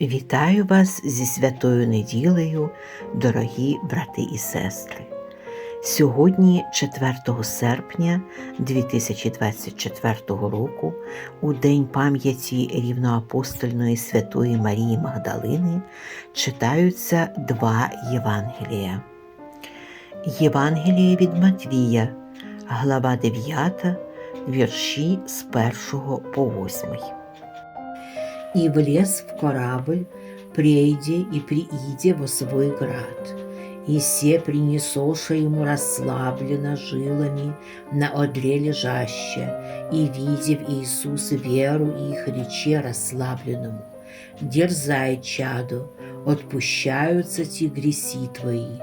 Вітаю вас зі святою неділею, дорогі брати і сестри. Сьогодні, 4 серпня 2024 року, у День пам'яті рівноапостольної святої Марії Магдалини, читаються два Євангелія. Євангеліє від Матвія, глава 9, вірші з 1 по 8. И влез в корабль, прейде и прииде во свой град. И се принесоша ему расслаблено жилами на одле лежаще, и, видев Иисус веру их, рече расслабленному, «Дерзай, чадо, отпущаются ти греси твои».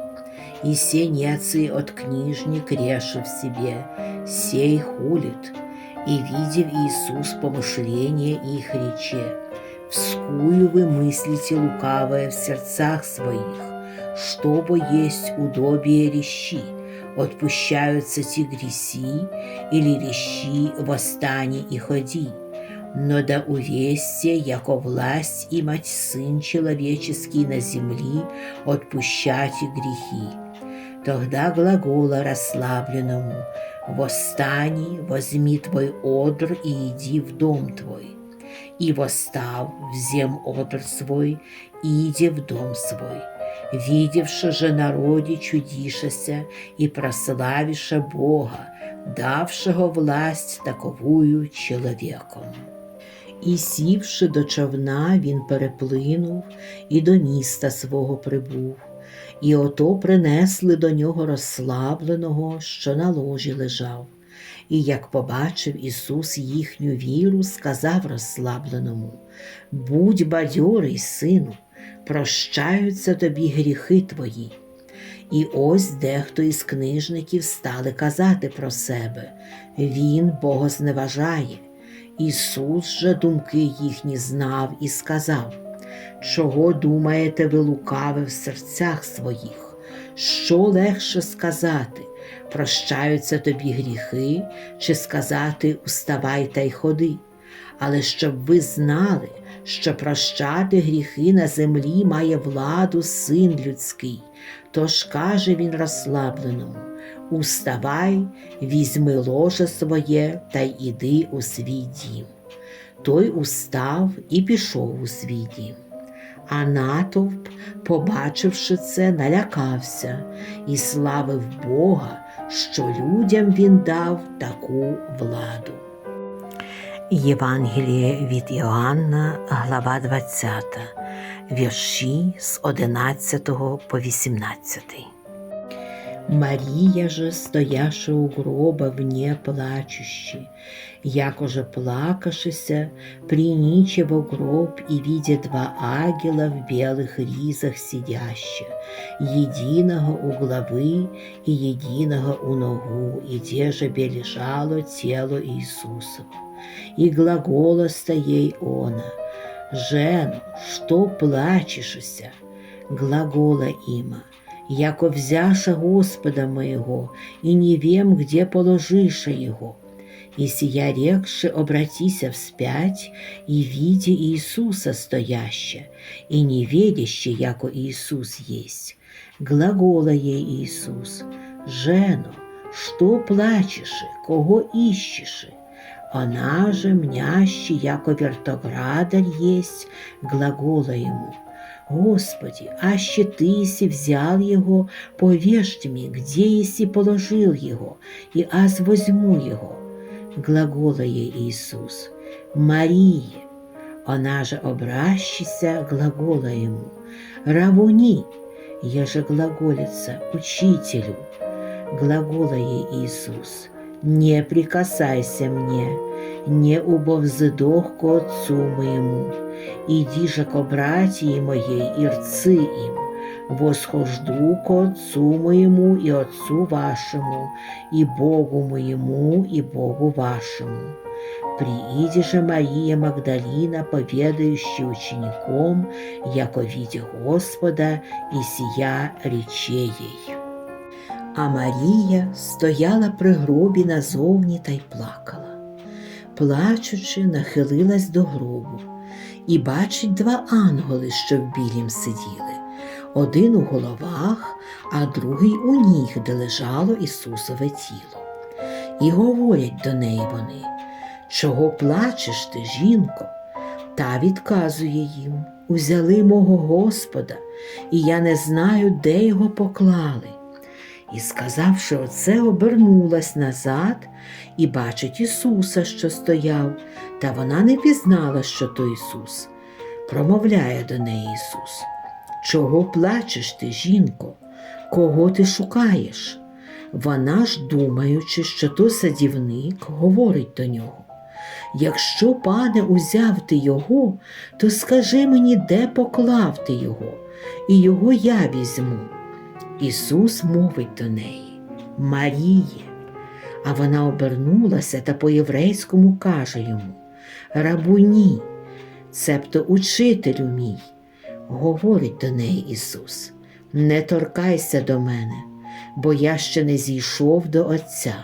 И се нецы от книжник решив себе, сей хулит, и, видев Иисус помышление их, рече, «Вскую вы мыслите лукавое в сердцах своих, чтобы есть удобие рещи, отпущаются те греси, или рещи восстани и ходи. Но да увесьте, яко власть и мать Сын Человеческий на земли, отпущать и грехи. Тогда глагола расслабленному «Восстани, возьми твой одр и иди в дом твой». И восстав, взем одр свой, и иди в дом свой. Видевши же народе чудишеся и прославиша Бога, давшего власть таковую человеком. І сівши до човна, він переплинув і до міста свого прибув. І ото принесли до нього розслабленого, що на ложі лежав. І як побачив Ісус їхню віру, сказав розслабленому: Будь бадьорий, сину, прощаються тобі гріхи твої. І ось дехто із книжників стали казати про себе Він богозневажає. Ісус же думки їхні знав і сказав, Чого думаєте ви лукаве в серцях своїх? Що легше сказати? Прощаються тобі гріхи, чи сказати Уставай та й ходи. Але щоб ви знали, що прощати гріхи на землі має владу син людський. Тож каже він розслабленому: Уставай, візьми ложе своє та й іди у свій дім. Той устав і пішов у свій дім. А натовп, побачивши це, налякався і славив Бога, що людям він дав таку владу. Євангеліє від Іоанна, глава 20, вірші з 11 по 18. Марія же, стояша у гроба вне плачущи, якоже плакашися, приниче во гроб и видя два ангела в белых ризах сидящие, единого у главы и единого у ногу, и де же бе лежало тело Иисусова. И глаголоста ей она, «Жено, что плачешься?» Глагола има, яко взяша Господа моего, и не вем, где положиша его. И сия рекши обратися вспять, и видя Иисуса стояще, и не ведяще, яко Иисус есть. Глагола ей Иисус, «Жено, что плачешь, кого ищешь?» Она же, мняще, яко вертоградарь есть, глагола ему, Господи, аще Ты еси взял его, повежь мне, где еси положил его, и аз возьму его. Глагола ей Иисус, Мария. Она же обращися, глагола ему, Равуни, еже глаголица, учителю. Глагола ей не прикасайся мне, не убовзидох к отцу моему, иди же к братьи моей и рцы им, восхожду к отцу моему и отцу вашему, и Богу моему и Богу вашему. Прииди же Мария Магдалина, поведающая учеником, яко видя Господа, и сия рече. А Марія стояла при гробі назовні та й плакала. Плачучи, нахилилась до гробу, і бачить два ангели, що в білім сиділи, один у головах, а другий у ніг, де лежало Ісусове тіло. І говорять до неї вони, чого плачеш ти, жінко? Та відказує їм, узяли мого Господа, і я не знаю, де його поклали. І, сказавши оце, обернулась назад і бачить Ісуса, що стояв, та вона не пізнала, що то Ісус. Промовляє до неї Ісус. Чого плачеш ти, жінко? Кого ти шукаєш? Вона ж, думаючи, що то садівник, говорить до нього. Якщо, пане, узяв ти його, то скажи мені, де поклав ти його, і його я візьму. Ісус мовить до неї Маріє. А вона обернулася та по-єврейському каже йому Рабуні, цебто учителю мій. Говорить до неї Ісус, не торкайся до мене, бо я ще не зійшов до Отця,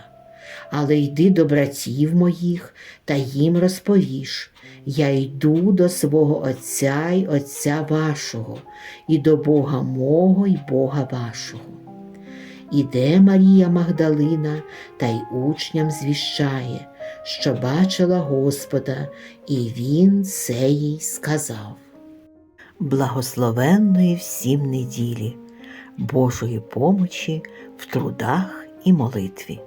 але йди до братів моїх та їм розповіш. Я йду до свого Отця й Отця вашого, і до Бога мого й Бога вашого. Іде Марія Магдалина та й учням звіщає, що бачила Господа, і Він це їй сказав. Благословенної всім неділі, Божої помочі в трудах і молитві.